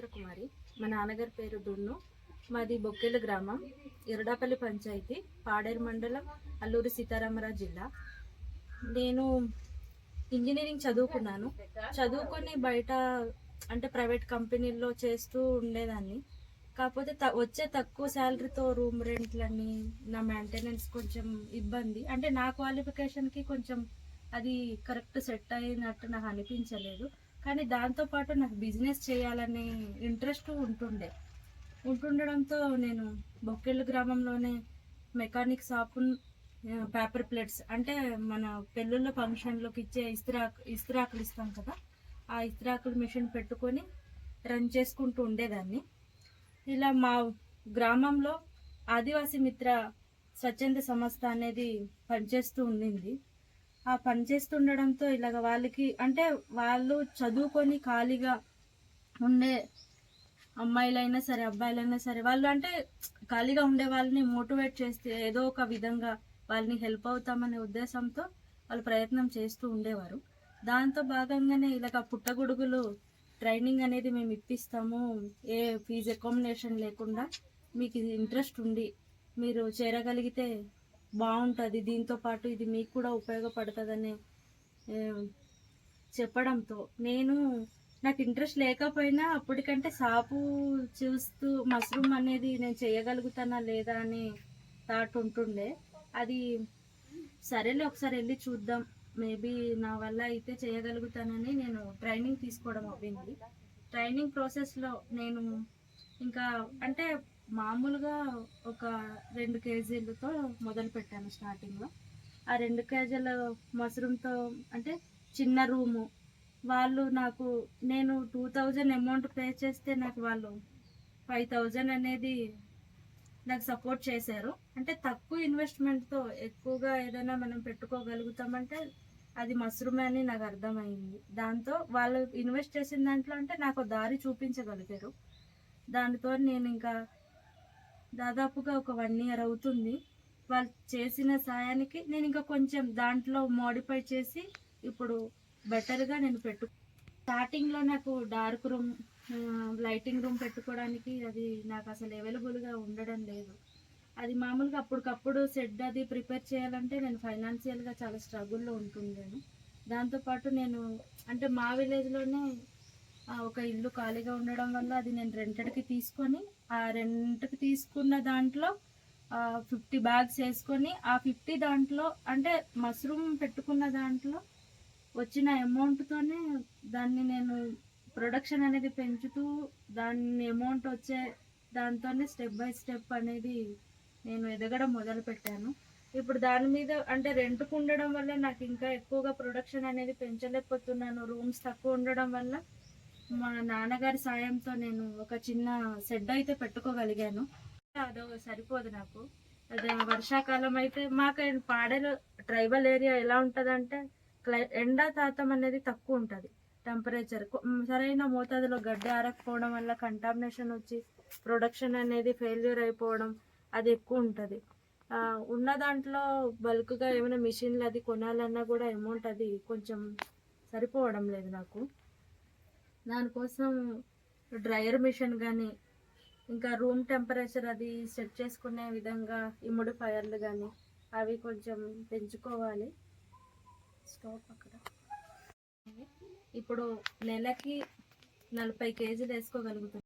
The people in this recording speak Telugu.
చిత్రకుమారి. మా నాన్నగారి పేరు దున్ను. మాది బొక్కెల గ్రామం. ఇరడాపల్లి పంచాయతీ పాడేరు మండలం అల్లూరి సీతారామరాజు జిల్లా. నేను ఇంజనీరింగ్ చదువుకున్నాను. చదువుకొని బయట అంటే ప్రైవేట్ కంపెనీల్లో చేస్తూ ఉండేదాన్ని. కాకపోతే త- వచ్చే తక్కువ శాలరీతో రూమ్ రెంట్లని నా మెయింటెనెన్స్ కొంచెం ఇబ్బంది. అంటే నా క్వాలిఫికేషన్కి కొంచెం అది కరెక్ట్ సెట్ అయినట్టు నాకు అనిపించలేదు. కానీ దాంతోపాటు నాకు బిజినెస్ చేయాలనే ఇంట్రెస్ట్ ఉంటుండే. ఉంటుండడంతో నేను బొక్కెళ్ళు గ్రామంలోనే మెకానిక్ షాపు పేపర్ ప్లేట్స్ అంటే మన పెళ్ళిళ్ళ ఫంక్షన్లోకి ఇచ్చే ఇస్త్రా ఇస్త్రాకులు ఇస్తాం కదా ఆ ఇస్త్రాకుల మిషన్ పెట్టుకొని రన్ చేసుకుంటూ ఉండేదాన్ని. ఇలా మా గ్రామంలో ఆదివాసీ మిత్ర స్వచ్ఛంద సంస్థ అనేది పనిచేస్తూ ఉండింది. ఆ పని చేస్తుండడంతో ఇలాగ వాళ్ళకి అంటే వాళ్ళు చదువుకొని ఖాళీగా ఉండే అమ్మాయిలైనా సరే అబ్బాయిలైనా సరే వాళ్ళు అంటే ఖాళీగా ఉండే వాళ్ళని మోటివేట్ చేస్తే ఏదో ఒక విధంగా వాళ్ళని హెల్ప్ అవుతామనే ఉద్దేశంతో వాళ్ళు ప్రయత్నం చేస్తూ ఉండేవారు. దాంతో భాగంగానే ఇలాగ పుట్టగొడుగులు ట్రైనింగ్ అనేది మేము ఇప్పిస్తాము. ఏ ఫీజు అకామిడేషన్ లేకుండా మీకు ఇది ఇంట్రెస్ట్ ఉండి మీరు చేరగలిగితే బాగుంటుంది. దీంతో పాటు ఇది మీకు కూడా ఉపయోగపడుతుందని చెప్పడంతో. నేను నాకు ఇంట్రెస్ట్ లేకపోయినా అప్పటికంటే సాపు చూస్తూ మష్రూమ్ అనేది నేను చేయగలుగుతానా లేదా అని థాట్ ఉంటుండే. అది సరేలే ఒకసారి వెళ్ళి చూద్దాం. మేబీ నా వల్ల అయితే చేయగలుగుతానని నేను ట్రైనింగ్ తీసుకోవడం అవ్వింది. ట్రైనింగ్ ప్రాసెస్లో నేను ఇంకా అంటే మామూలుగా ఒక రెండు కేజీలతో మొదలు పెట్టాను స్టార్టింగ్లో. ఆ రెండు కేజీల మష్రూమ్తో అంటే చిన్న రూము. వాళ్ళు నాకు నేను టూ థౌజండ్ అమౌంట్ పే చేస్తే నాకు వాళ్ళు ఫైవ్ థౌజండ్ అనేది నాకు సపోర్ట్ చేశారు. అంటే తక్కువ ఇన్వెస్ట్మెంట్తో ఎక్కువగా ఏదైనా మనం పెట్టుకోగలుగుతామంటే అది మష్రూమ్ అని నాకు అర్థమైంది. దాంతో వాళ్ళు ఇన్వెస్ట్ చేసిన దాంట్లో అంటే నాకు దారి చూపించగలిగారు. దానితో నేను ఇంకా దాదాపుగా ఒక వన్ ఇయర్ అవుతుంది. వాళ్ళు చేసిన సాయానికి నేను ఇంకా కొంచెం దాంట్లో మోడిఫై చేసి ఇప్పుడు బెటర్గా నేను పెట్టు స్టార్టింగ్లో నాకు డార్క్ రూమ్ లైటింగ్ రూమ్ పెట్టుకోవడానికి అది నాకు అసలు అవైలబుల్గా ఉండడం లేదు. అది మామూలుగా అప్పటికప్పుడు సెడ్ అది ప్రిపేర్ చేయాలంటే నేను ఫైనాన్షియల్గా చాలా స్ట్రగుల్లో ఉంటుండేను. దాంతోపాటు నేను అంటే మా విలేజ్లోనే ఒక ఇల్లు ఖాళీగా ఉండడం వల్ల అది నేను రెంటెడ్కి తీసుకొని ఆ రెంట్కి తీసుకున్న దాంట్లో ఫిఫ్టీ బ్యాగ్స్ వేసుకొని ఆ ఫిఫ్టీ దాంట్లో అంటే మష్రూమ్ పెట్టుకున్న దాంట్లో వచ్చిన అమౌంట్తోనే దాన్ని నేను ప్రొడక్షన్ అనేది పెంచుతూ దాన్ని అమౌంట్ వచ్చే దాంతోనే స్టెప్ బై స్టెప్ అనేది నేను ఎదగడం మొదలు పెట్టాను. ఇప్పుడు దాని మీద అంటే రెంట్కు ఉండడం వల్ల నాకు ఇంకా ఎక్కువగా ప్రొడక్షన్ అనేది పెంచలేకపోతున్నాను. రూమ్స్ తక్కువ ఉండడం వల్ల మా నాన్నగారి సాయంతో నేను ఒక చిన్న షెడ్ అయితే పెట్టుకోగలిగాను. అదో సరిపోదు నాకు. అదే వర్షాకాలం అయితే మాకు పాడేరు ట్రైబల్ ఏరియా ఎలా ఉంటుందంటే క్లై ఎండా తాతం అనేది తక్కువ ఉంటుంది. టెంపరేచర్ సరైన మోతాదులో గడ్డి ఆరకపోవడం వల్ల కంటామినేషన్ వచ్చి ప్రొడక్షన్ అనేది ఫెయిల్యూర్ అయిపోవడం అది ఎక్కువ ఉంటుంది. ఉన్న దాంట్లో బల్క్గా ఏమైనా మిషన్లు అది కొనాలన్నా కూడా అమౌంట్ అది కొంచెం సరిపోవడం లేదు నాకు. దానికోసం డ్రయర్ మిషన్ కానీ ఇంకా రూమ్ టెంపరేచర్ అది సెట్ చేసుకునే విధంగా ఇముడు ఫైర్లు కానీ అవి కొంచెం పెంచుకోవాలి. స్టవ్ అక్కడ. ఇప్పుడు నెలకి నలభై కేజీలు వేసుకోగలుగుతాం